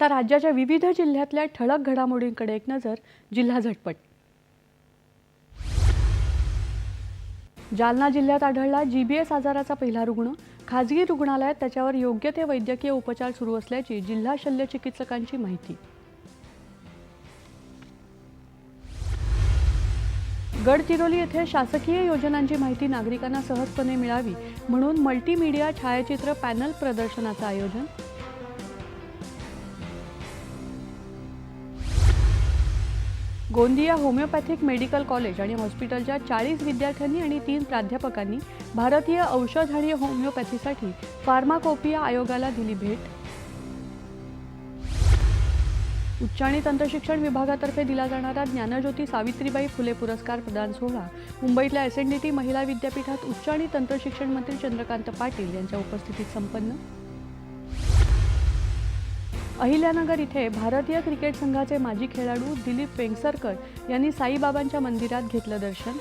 आता राज्याच्या विविध जिल्ह्यातल्या ठळक घडामोडींकडे एक नजर जिल्हा झटपट. जालना जिल्ह्यात आढळला जीबीएस आजाराचा पहिला रुग्ण. खाजगी रुग्णालयात त्याच्यावर योग्य ते वैद्यकीय उपचार सुरू असल्याची जिल्हा शल्य चिकित्सकांची माहिती. गडचिरोली येथे शासकीय योजनांची माहिती नागरिकांना सहजपणे मिळावी म्हणून मल्टीमीडिया छायाचित्र पॅनल प्रदर्शनाचं आयोजन गोंदिया होमिओपॅथिक मेडिकल कॉलेज आणि हॉस्पिटलच्या चाळीस विद्यार्थ्यांनी आणि तीन प्राध्यापकांनी भारतीय औषध आणि होमिओपॅथीसाठी फार्माकोपिया आयोगाला दिली भेट. उच्च आणि तंत्रशिक्षण विभागातर्फे दिला जाणारा ज्ञानज्योती सावित्रीबाई फुले पुरस्कार प्रदान सोहळा. मुंबईतल्या एस एन डी टी महिला विद्यापीठात उच्च आणि तंत्रशिक्षण मंत्री चंद्रकांत पाटील यांच्या उपस्थितीत संपन्न. अहिल्यानगर इथे भारतीय क्रिकेट संघाचे माजी खेळाडू दिलीप वेंगसरकर यांनी साईबाबांच्या मंदिरात घेतलं दर्शन.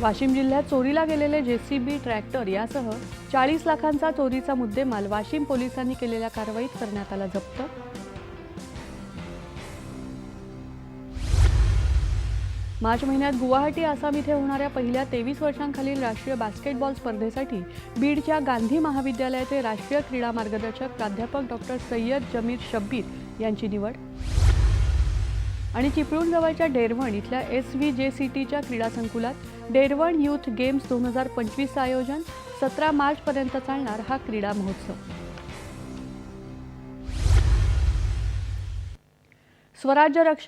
वाशिम जिल्ह्यात चोरीला गेलेले जेसीबी ट्रॅक्टर यासह चाळीस लाखांचा चोरीचा मुद्देमाल वाशिम पोलिसांनी केलेल्या कारवाईत करण्यात आला जप्त. मार्च महिन्यात गुवाहाटी आसाम इथे होणाऱ्या पहिल्या तेवीस वर्षांखालील राष्ट्रीय बास्केटबॉल स्पर्धेसाठी बीडच्या गांधी महाविद्यालयाचे राष्ट्रीय क्रीडा मार्गदर्शक प्राध्यापक डॉक्टर सय्यद जमीर शब्बीर यांची निवड. आणि चिपळूणजवळच्या डेरवण इथल्या एस व्ही जे सी टीच्या क्रीडा संकुलात डेरवण यूथ गेम्स दोन हजार पंचवीसचं आयोजन सतरा मार्चपर्यंत चालणार हा क्रीडा महोत्सव. स्वराज्य रक्षक